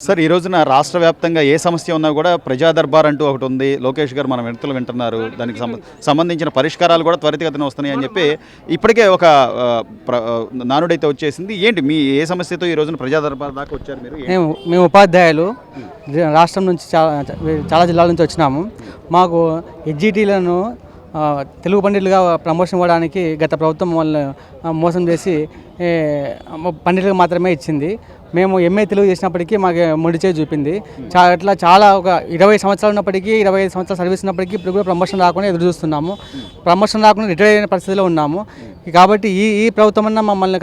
Sir ఈ రోజున రాష్ట్ర వ్యాప్తంగా ఏ సమస్య ఉన్నా కూడా ప్రజా దర్బార్ అంటూ ఒకటి ఉంది. లోకేష్ గారు మన వింతలు వింటున్నారు. దానికి సంబంధించిన పరిష్కారాలు కూడా త్వరితగతిన వస్తున్నాయి అని చెప్పి ఇప్పటికే ఒక ప్ర- నానుడైతే వచ్చేసింది. ఏంటి మీ ఏ సమస్యతో ఈ రోజున ప్రజా దర్బార్ దాకా వచ్చారు మీరు? మేము మేము ఉపాధ్యాయులు. రాష్ట్రం నుంచి చాలా చాలా జిల్లాల నుంచి వచ్చినాము. మాకు హెచ్జిటీలను తెలుగు పండితులుగా ప్రమోషన్ ఇవ్వడానికి గత ప్రభుత్వం వాళ్ళు మోసం చేసి పండితులకు మాత్రమే ఇచ్చింది. మేము ఎంఏ తెలుగు చేసినప్పటికీ మాకు మొండి చేయి చూపింది. చా అట్లా చాలా ఒక ఇరవై సంవత్సరాలు ఉన్నప్పటికీ ఇరవై ఐదు సంవత్సరాలు సర్వీస్ ఉన్నప్పటికీ ఇప్పుడు కూడా ప్రమోషన్ రాకుండా ఎదురు చూస్తున్నాము. ప్రమోషన్ రాకుండా రిటైర్ అయిన పరిస్థితిలో ఉన్నాము. కాబట్టి ఈ ఈ ప్రభుత్వం అన్న మమ్మల్ని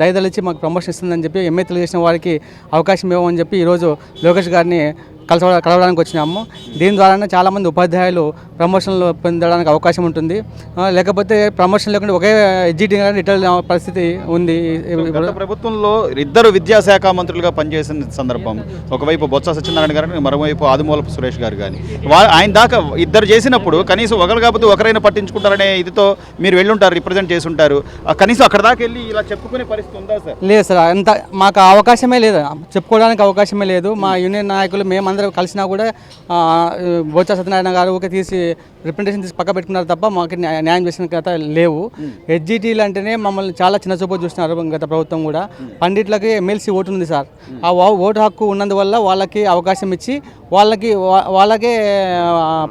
దయదలిచి మాకు ప్రమోషన్ ఇస్తుందని చెప్పి ఎంఏ తెలుగు చేసిన వారికి అవకాశం ఇవ్వమని చెప్పి ఈరోజు లోకేష్ గారిని కలస కలవడానికి వచ్చినాము. దీని ద్వారానే చాలామంది ఉపాధ్యాయులు ప్రమోషన్లు పొందడానికి అవకాశం ఉంటుంది. లేకపోతే ప్రమోషన్ లేకుండా ఒకే ఎడ్జిటీ రిటైర్ పరిస్థితి ఉంది. ప్రభుత్వంలో ఇద్దరు విద్యాశాఖ మంత్రులుగా పనిచేసిన సందర్భం. ఒకవైపు బొత్స సత్యనారాయణ గారు మరోవైపు ఆదిమూలపు సురేష్ గారు కానీ వా- ఆయన దాకా ఇద్దరు చేసినప్పుడు కనీసం ఒకరు కాకపోతే ఒకరైనా పట్టించుకుంటారనే ఇదితో మీరు వెళ్ళుంటారు రిప్రజెంట్ చేసి ఉంటారు కనీసం అక్కడ దాకా వెళ్ళి ఇలా చెప్పుకునే పరిస్థితి ఉందా సార్? లేదు సార్ అంత మాకు అవకాశమే లేదు. చెప్పుకోవడానికి అవకాశమే లేదు. మా యూనియన్ నాయకులు మేమందరం కలిసినా కూడా బొత్స సత్యనారాయణ గారు ఊకే తీసి రిప్రజెంటేషన్ తీసి పక్క పెట్టుకున్నారు తప్ప మాకు న్యాయ- చేసిన కథ లేవు. హెచ్జిటీలు అంటేనే మమ్మల్ని చాలా చిన్న చూపు చూస్తున్నారు గత ప్రభుత్వం కూడా. పండిట్లకి ఎమ్మెల్సీ ఓటు ఉంది సార్. ఆ ఓటు హక్కు ఉన్నందువల్ల వాళ్ళకి అవకాశం ఇచ్చి వాళ్ళకి వా- వాళ్ళకే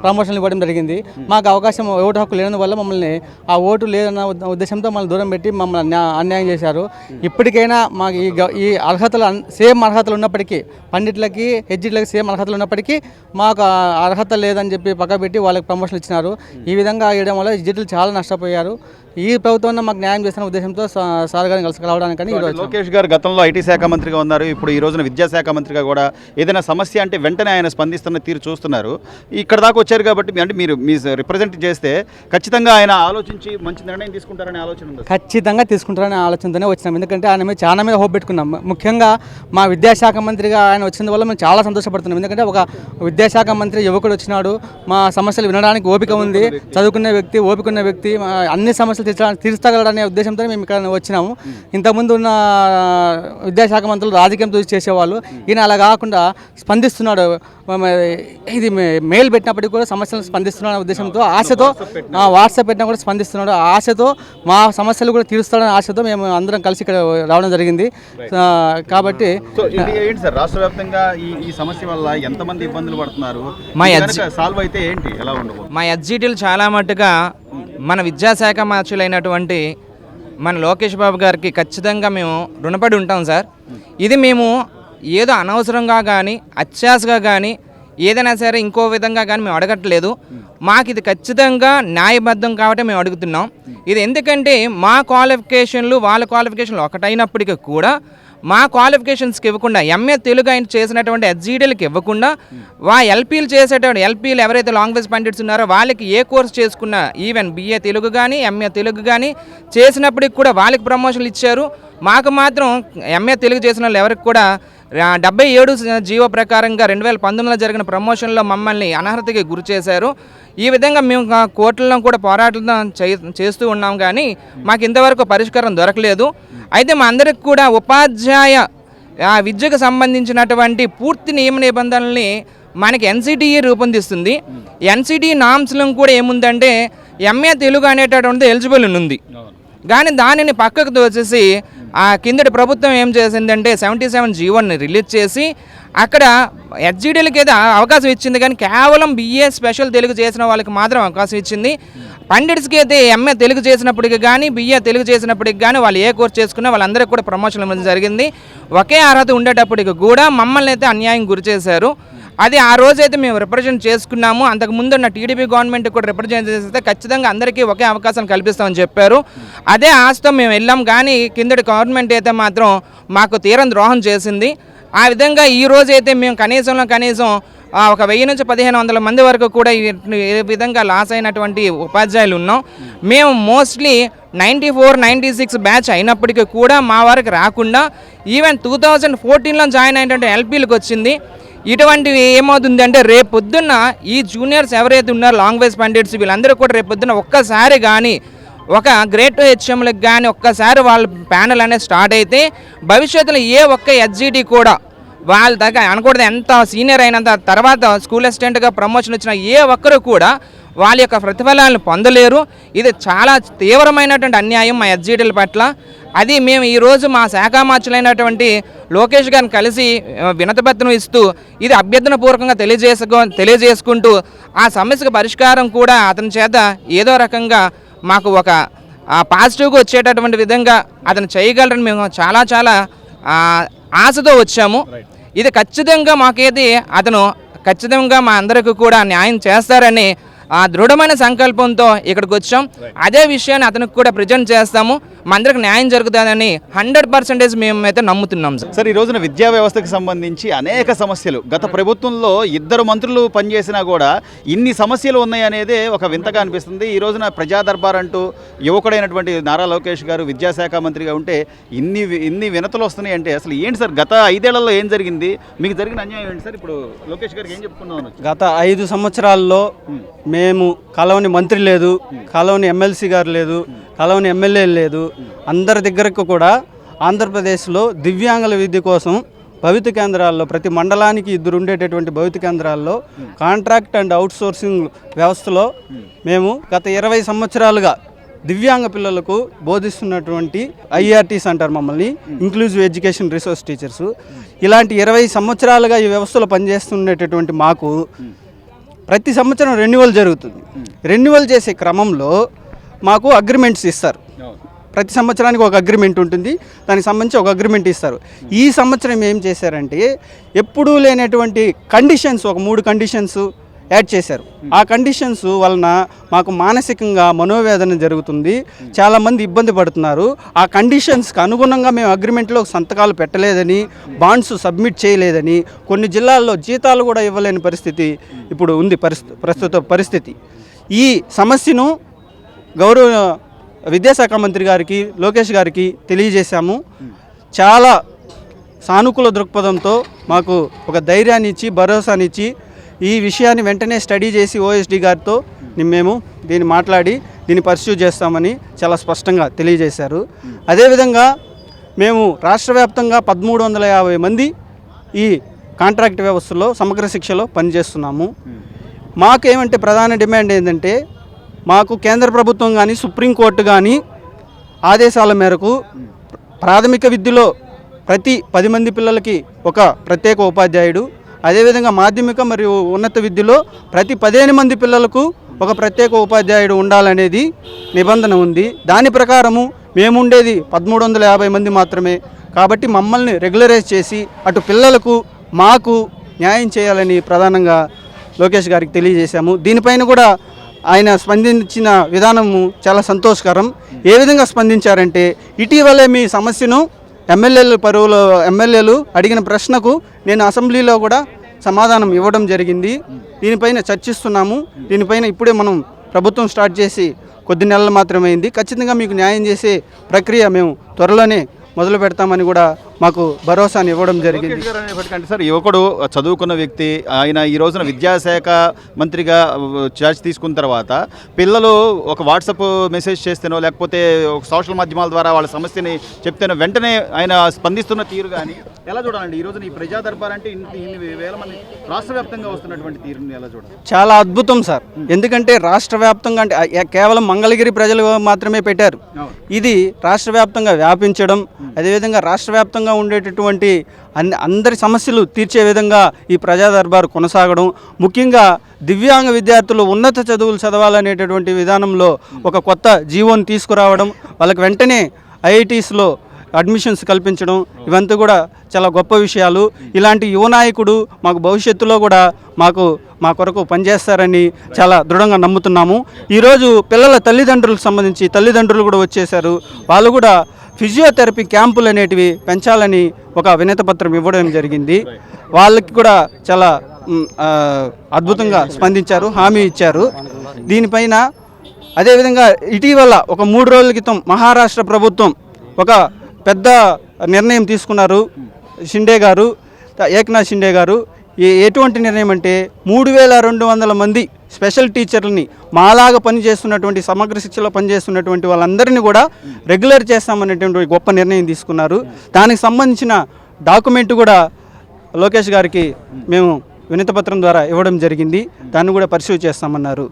ప్రమోషన్లు ఇవ్వడం జరిగింది. మాకు అవకాశం ఓటు హక్కు లేనందువల్ల మమ్మల్ని ఆ ఓటు లేదన్న ఉద్దేశంతో మమ్మల్ని దూరం పెట్టి మమ్మల్ని అన్యాయం చేశారు. ఇప్పటికైనా మాకు ఈ గ- ఈ అర్హతలు అన్- సేమ్ అర్హతలు ఉన్నప్పటికీ పండిట్లకి హెడ్జిట్లకి సేమ్ అర్హతలు ఉన్నప్పటికీ మాకు అర్హత లేదని చెప్పి పక్కబెట్టి వాళ్ళకి ప్రమోషన్ ఇచ్చినారు. ఈ విధంగా ఇవ్వడం వల్ల హెచ్జిట్లు చాలా నష్టపోయారు. ఈ ప్రభుత్వం మాకు న్యాయం చేస్తున్న ఉద్దేశంతో సార్ గారిని కలిసి కలవడానికని లోకేష్ గారు గతంలో ఐటీ శాఖ మంత్రిగా ఉన్నారు. ఇప్పుడు ఈ రోజున విద్యాశాఖ మంత్రిగా కూడా ఏదైనా సమస్య అంటే వెంటనే ఆయన స్పందిస్తున్న తీరు చూస్తున్నారు. ఇక్కడ దాకా వచ్చారు కాబట్టి అంటే మీరు మీ రిప్రజెంట్ చేస్తే ఖచ్చితంగా ఆయన ఆలోచించి మంచి నిర్ణయం తీసుకుంటారనే ఆలోచన ఉంది ఖచ్చితంగా తీసుకుంటారనే ఆలోచనతోనే వచ్చినాం. ఎందుకంటే ఆయన మీద చాలా మీద హోప్ పెట్టుకున్నాం. ముఖ్యంగా మా విద్యాశాఖ మంత్రిగా ఆయన వచ్చిన వల్ల మేము చాలా సంతోషపడుతున్నాం. ఎందుకంటే ఒక విద్యాశాఖ మంత్రి యువకుడు వచ్చినాడు. మా సమస్యలు వినడానికి ఓపిక ఉంది. చదువుకున్న వ్యక్తి ఓపిక ఉన్న వ్యక్తి మా అన్ని సమస్యలు తీర్చడానికి తీర్చగలడనే ఉద్దేశంతో మేము ఇక్కడ వచ్చినాము. ఇంతకుముందు ఉన్న విద్యాశాఖ మంత్రులు రాజకీయం చూసి చేసేవాళ్ళు. ఈయన అలా కాకుండా స్పందిస్తున్నాడు. ఇది మెయిల్ పెట్టినప్పటికీ కూడా సమస్యలను స్పందిస్తున్నాడు అనే ఉద్దేశంతో ఆశతో వాట్సాప్ పెట్టినా కూడా స్పందిస్తున్నాడు. ఆ ఆశతో మా సమస్యలు కూడా తీరుస్తాడనే ఆశతో మేము అందరం కలిసి ఇక్కడ రావడం జరిగింది. కాబట్టి సో ఇది ఏంటి సార్? రాష్ట్ర వ్యాప్తంగా ఈ సమస్య వల్ల ఎంతమంది ఇబ్బందులు పడుతున్నారు? మా సాల్వ్ అయితే ఏంటి? ఎలా ఉండబోతుంది? మా ఎస్జిటీలు చాలా మట్టుగా మన విద్యాశాఖ మార్చులైనటువంటి మన లోకేష్ బాబు గారికి ఖచ్చితంగా మేము రుణపడి ఉంటాం సార్. ఇది మేము ఏదో అనవసరంగా కానీ అత్యాసగా కానీ ఏదైనా సరే ఇంకో విధంగా కానీ మేము అడగట్లేదు. మాకు ఇది ఖచ్చితంగా న్యాయబద్ధం కాబట్టి మేము అడుగుతున్నాం. ఇది ఎందుకంటే మా క్వాలిఫికేషన్లు వాళ్ళ క్వాలిఫికేషన్లు ఒకటైనప్పటికీ కూడా మా క్వాలిఫికేషన్స్కి ఇవ్వకుండా ఎంఏ తెలుగు ఆయన చేసినటువంటి ఎస్జీడీలకు ఇవ్వకుండా వా ఎల్పీలు చేసేటువంటి ఎల్పీలు ఎవరైతే లాంగ్వేజ్ పండిట్స్ ఉన్నారో వాళ్ళకి ఏ కోర్స్ చేసుకున్నా ఈవెన్ బీఏ తెలుగు కానీ ఎంఏ తెలుగు కానీ చేసినప్పటికి కూడా వాళ్ళకి ప్రమోషన్లు ఇచ్చారు. మాకు మాత్రం ఎంఏ తెలుగు చేసిన వాళ్ళు ఎవరికి కూడా డెబ్బై ఏడు జీవో ప్రకారంగా రెండు వేల పంతొమ్మిదిలో జరిగిన ప్రమోషన్లో మమ్మల్ని అనర్హతకి గురి చేశారు. ఈ విధంగా మేము కోర్టులను కూడా పోరాటం చే- చేస్తూ ఉన్నాం కానీ మాకు ఇంతవరకు పరిష్కారం దొరకలేదు. అయితే మా అందరికి కూడా ఉపాధ్యాయ విద్యకు సంబంధించినటువంటి పూర్తి నియమ నిబంధనల్ని మనకి ఎన్సిటిఈ రూపొందిస్తుంది. ఎన్సిటిఈ నామ్స్లో కూడా ఏముందంటే ఎంఏ తెలుగు అనేటటువంటిది ఎలిజిబుల్ ఉంది. కానీ దానిని పక్కకు తోచేసి ఆ కిందటి ప్రభుత్వం ఏం చేసిందంటే సెవెంటీ సెవెన్ జీవోని రిలీజ్ చేసి అక్కడ హెచ్జిడీలకి ఏదో అవకాశం ఇచ్చింది కానీ కేవలం బిఏ స్పెషల్ తెలుగు చేసిన వాళ్ళకి మాత్రం అవకాశం ఇచ్చింది. పండిట్స్కి అయితే ఎంఏ తెలుగు చేసినప్పటికి కానీ బిఏ తెలుగు చేసినప్పటికి కానీ వాళ్ళు ఏ కోర్స్ చేసుకున్నా వాళ్ళందరికీ కూడా ప్రమోషన్ ఇవ్వడం జరిగింది. ఒకే అర్హత ఉండేటప్పటికి కూడా మమ్మల్ని అయితే అన్యాయం గురి చేశారు. అది ఆ రోజైతే మేము రిప్రజెంట్ చేసుకున్నాము. అంతకు ముందు ఉన్న టీడీపీ గవర్నమెంట్ కూడా రిప్రజెంట్ చేస్తే ఖచ్చితంగా అందరికీ ఒకే అవకాశం కల్పిస్తామని చెప్పారు. అదే ఆశతో మేము వెళ్ళాం. కానీ కిందటి గవర్నమెంట్ అయితే మాత్రం మాకు తీరం ద్రోహం చేసింది. ఆ విధంగా ఈ రోజైతే మేము కనీసంలో కనీసం ఒక వెయ్యి నుంచి పదిహేను వందల మంది వరకు కూడా ఈ విధంగా లాస్ అయినటువంటి ఉపాధ్యాయులు ఉన్నాం. మేము mostly ninety four ninety six batch అయినప్పటికీ కూడా మా వారికి రాకుండా ఈవెన్ టూ థౌజండ్ ఫోర్టీన్లో జాయిన్ అయినటువంటి ఎల్పీలకు వచ్చింది. ఇటువంటివి ఏమవుతుంది అంటే రేపు పొద్దున్న ఈ జూనియర్స్ ఎవరైతే ఉన్నారో లాంగ్వేజ్ పండిట్స్ వీళ్ళందరూ కూడా రేపు పొద్దున్న ఒక్కసారి కానీ ఒక గ్రేట్ హెచ్ఎంలకు కానీ ఒక్కసారి వాళ్ళ ప్యానల్ అనేది స్టార్ట్ అయితే భవిష్యత్తులో ఏ ఒక్క హెచ్జిటి కూడా వాళ్ళ దగ్గర అనకూడదు. ఎంత సీనియర్ అయినంత తర్వాత స్కూల్ అసిస్టెంట్గా ప్రమోషన్ వచ్చిన ఏ ఒక్కరు కూడా వాళ్ళ యొక్క ప్రతిఫలాలను పొందలేరు. ఇది చాలా తీవ్రమైనటువంటి అన్యాయం మా ఎస్జీటీల పట్ల. అది మేము ఈరోజు మా శాఖ మార్చులైనటువంటి లోకేష్ గారిని కలిసి వినతిపత్రం ఇస్తూ ఇది అభ్యర్థన పూర్వకంగా తెలియజేసుకో తెలియజేసుకుంటూ ఆ సమస్యకు పరిష్కారం కూడా అతని చేత ఏదో రకంగా మాకు ఒక పాజిటివ్గా వచ్చేటటువంటి విధంగా అతను చేయగలరని మేము చాలా చాలా ఆశతో వచ్చాము. ఇది ఖచ్చితంగా మాకేది అతను ఖచ్చితంగా మా అందరికీ కూడా న్యాయం చేస్తారని ఆ దృఢమైన సంకల్పంతో ఇక్కడికి వచ్చాం. అదే విషయాన్ని అతనికి కూడా ప్రజెంట్ చేస్తాము. మా అందరికి న్యాయం జరుగుతుందని హండ్రెడ్ పర్సెంటేజ్ మేమైతే నమ్ముతున్నాం సార్. సార్ ఈ రోజున విద్యా వ్యవస్థకు సంబంధించి అనేక సమస్యలు. గత ప్రభుత్వంలో ఇద్దరు మంత్రులు పనిచేసినా కూడా ఇన్ని సమస్యలు ఉన్నాయి అనేదే ఒక వింతగా అనిపిస్తుంది. ఈ రోజున ప్రజా దర్బార్ అంటూ యువకుడైనటువంటి నారా లోకేష్ గారు విద్యాశాఖ మంత్రిగా ఉంటే ఇన్ని ఇన్ని వినతులు వస్తున్నాయి అంటే అసలు ఏంటి సార్? గత ఐదేళ్ళలో ఏం జరిగింది? మీకు జరిగిన అన్యాయం ఏంటి సార్? ఇప్పుడు లోకేష్ గారికి ఏం చెప్పుకుందాం అనొచ్చు? గత ఐదు సంవత్సరాల్లో మేము కలవని మంత్రి లేదు కలవని ఎమ్మెల్సీ గారు లేదు కలవని ఎమ్మెల్యే లేదు. అందరి దగ్గరకు కూడా ఆంధ్రప్రదేశ్లో దివ్యాంగుల విద్య కోసం భవిత కేంద్రాల్లో ప్రతి మండలానికి ఇద్దరు ఉండేటటువంటి భవిత కేంద్రాల్లో కాంట్రాక్ట్ అండ్ అవుట్సోర్సింగ్ వ్యవస్థలో మేము గత ఇరవై సంవత్సరాలుగా దివ్యాంగ పిల్లలకు బోధిస్తున్నటువంటి ఐఆర్టీస్ అంటారు మమ్మల్ని ఇంక్లూజివ్ ఎడ్యుకేషన్ రిసోర్స్ టీచర్స్. ఇలాంటి ఇరవై సంవత్సరాలుగా ఈ వ్యవస్థలో పనిచేస్తుండేటటువంటి మాకు ప్రతి సంవత్సరం రెన్యువల్ జరుగుతుంది. రెన్యువల్ చేసే క్రమంలో మాకు అగ్రిమెంట్స్ ఇస్తారు. ప్రతి సంవత్సరానికి ఒక అగ్రిమెంట్ ఉంటుంది. దానికి సంబంధించి ఒక అగ్రిమెంట్ ఇస్తారు. ఈ సంవత్సరం ఏం చేశారంటే ఎప్పుడూ లేనటువంటి కండిషన్స్ ఒక మూడు కండిషన్స్ యాడ్ చేశారు. ఆ కండిషన్స్ వలన మాకు మానసికంగా మనోవేదన జరుగుతుంది. చాలామంది ఇబ్బంది పడుతున్నారు. ఆ కండిషన్స్కి అనుగుణంగా మేము అగ్రిమెంట్లో సంతకాలు పెట్టలేదని బాండ్స్ సబ్మిట్ చేయలేదని కొన్ని జిల్లాల్లో జీతాలు కూడా ఇవ్వలేని పరిస్థితి ఇప్పుడు ఉంది పరిస్థితి ప్రస్తుత పరిస్థితి. ఈ సమస్యను గౌరవ విద్యాశాఖ మంత్రి గారికి లోకేష్ గారికి తెలియజేశాము. చాలా సానుకూల దృక్పథంతో మాకు ఒక ధైర్యాన్ని ఇచ్చి భరోసానిచ్చి ఈ విషయాన్ని వెంటనే స్టడీ చేసి ఓఎస్డి గారితో మేము దీన్ని మాట్లాడి దీన్ని పర్స్యూ చేస్తామని చాలా స్పష్టంగా తెలియజేశారు. అదేవిధంగా మేము రాష్ట్ర వ్యాప్తంగా పదమూడు వందల యాభై మంది ఈ కాంట్రాక్ట్ వ్యవస్థలో సమగ్ర శిక్షలో పనిచేస్తున్నాము. మాకేమంటే ప్రధాన డిమాండ్ ఏంటంటే మాకు కేంద్ర ప్రభుత్వం కానీ సుప్రీంకోర్టు కానీ ఆదేశాల మేరకు ప్రాథమిక విద్యలో ప్రతి పది మంది పిల్లలకి ఒక ప్రత్యేక ఉపాధ్యాయుడు అదేవిధంగా మాధ్యమిక మరియు ఉన్నత విద్యలో ప్రతి పదిహేను మంది పిల్లలకు ఒక ప్రత్యేక ఉపాధ్యాయుడు ఉండాలనేది నిబంధన ఉంది. దాని ప్రకారము మేముండేది పదమూడు వందల యాభై మంది మాత్రమే. కాబట్టి మమ్మల్ని రెగ్యులరైజ్ చేసి అటు పిల్లలకు మాకు న్యాయం చేయాలని ప్రధానంగా లోకేష్ గారికి తెలియజేశాము. దీనిపైన కూడా ఆయన స్పందించిన విధానము చాలా సంతోషకరం. ఏ విధంగా స్పందించారంటే ఇటీవలే మీ సమస్యను ఎమ్మెల్యేలు పరువులో ఎమ్మెల్యేలు అడిగిన ప్రశ్నకు నేను అసెంబ్లీలో కూడా సమాధానం ఇవ్వడం జరిగింది. దీనిపైన చర్చిస్తున్నాము. దీనిపైన ఇప్పుడే మనం ప్రభుత్వం స్టార్ట్ చేసి కొద్ది నెలలు మాత్రమే అయింది ఖచ్చితంగా మీకు న్యాయం చేసే ప్రక్రియ మేము త్వరలోనే మొదలు పెడతామని కూడా మాకు భరోసాని ఇవ్వడం జరిగింది. సార్ యువకుడు చదువుకున్న వ్యక్తి ఆయన ఈ రోజున విద్యాశాఖ మంత్రిగా చార్జ్ తీసుకున్న తర్వాత పిల్లలు ఒక వాట్సాప్ మెసేజ్ చేస్తేనో లేకపోతే ఒక సోషల్ మాధ్యమాల ద్వారా వాళ్ళ సమస్యని చెప్తేనో వెంటనే ఆయన స్పందిస్తున్న తీరు కానీ ఎలా చూడాలండి? ఈ రోజున ఈ ప్రజా దర్బార్ అంటే ఇన్ని వేల మంది రాష్ట్ర వ్యాప్తంగా వస్తున్నటువంటి తీరుని ఎలా చూడాలి? చాలా అద్భుతం సార్. ఎందుకంటే రాష్ట్ర వ్యాప్తంగా అంటే కేవలం మంగళగిరి ప్రజలు మాత్రమే పెట్టారు. ఇది రాష్ట్ర వ్యాప్తంగా వ్యాపించడం అదేవిధంగా రాష్ట్ర వ్యాప్తంగా ఉండేటటువంటి అన్ని అందరి సమస్యలు తీర్చే విధంగా ఈ ప్రజాదర్బార్ కొనసాగడం ముఖ్యంగా దివ్యాంగ విద్యార్థులు ఉన్నత చదువులు చదవాలనేటటువంటి విధానంలో ఒక కొత్త జీవోని తీసుకురావడం వాళ్ళకి వెంటనే ఐఐటీస్లో అడ్మిషన్స్ కల్పించడం ఇవంతా కూడా చాలా గొప్ప విషయాలు. ఇలాంటి యువ నాయకుడు మాకు భవిష్యత్తులో కూడా మాకు మా కొరకు పనిచేస్తారని చాలా దృఢంగా నమ్ముతున్నాము. ఈరోజు పిల్లల తల్లిదండ్రులకు సంబంధించి తల్లిదండ్రులు కూడా వచ్చేసారు వాళ్ళు కూడా ఫిజియోథెరపీ క్యాంపులు అనేటివి పెంచాలని ఒక వినతపత్రం ఇవ్వడం జరిగింది. వాళ్ళకి కూడా చాలా అద్భుతంగా స్పందించారు హామీ ఇచ్చారు. దీనిపైన అదేవిధంగా ఇటీవల ఒక మూడు రోజుల క్రితం మహారాష్ట్ర ప్రభుత్వం ఒక పెద్ద నిర్ణయం తీసుకున్నారు. షిండే గారు త- ఏక్నాథ్ షిండే గారు. ఏ- ఎటువంటి నిర్ణయం అంటే మూడు వేల రెండు వందల మంది స్పెషల్ టీచర్లని మాలాగా పనిచేస్తున్నటువంటి సమగ్ర శిక్షలో పనిచేస్తున్నటువంటి వాళ్ళందరినీ కూడా రెగ్యులర్ చేస్తామనేటువంటి గొప్ప నిర్ణయం తీసుకున్నారు. దానికి సంబంధించిన డాక్యుమెంట్ కూడా లోకేష్ గారికి మేము వినతిపత్రం ద్వారా ఇవ్వడం జరిగింది. దాన్ని కూడా పరిశీలి చేస్తామన్నారు.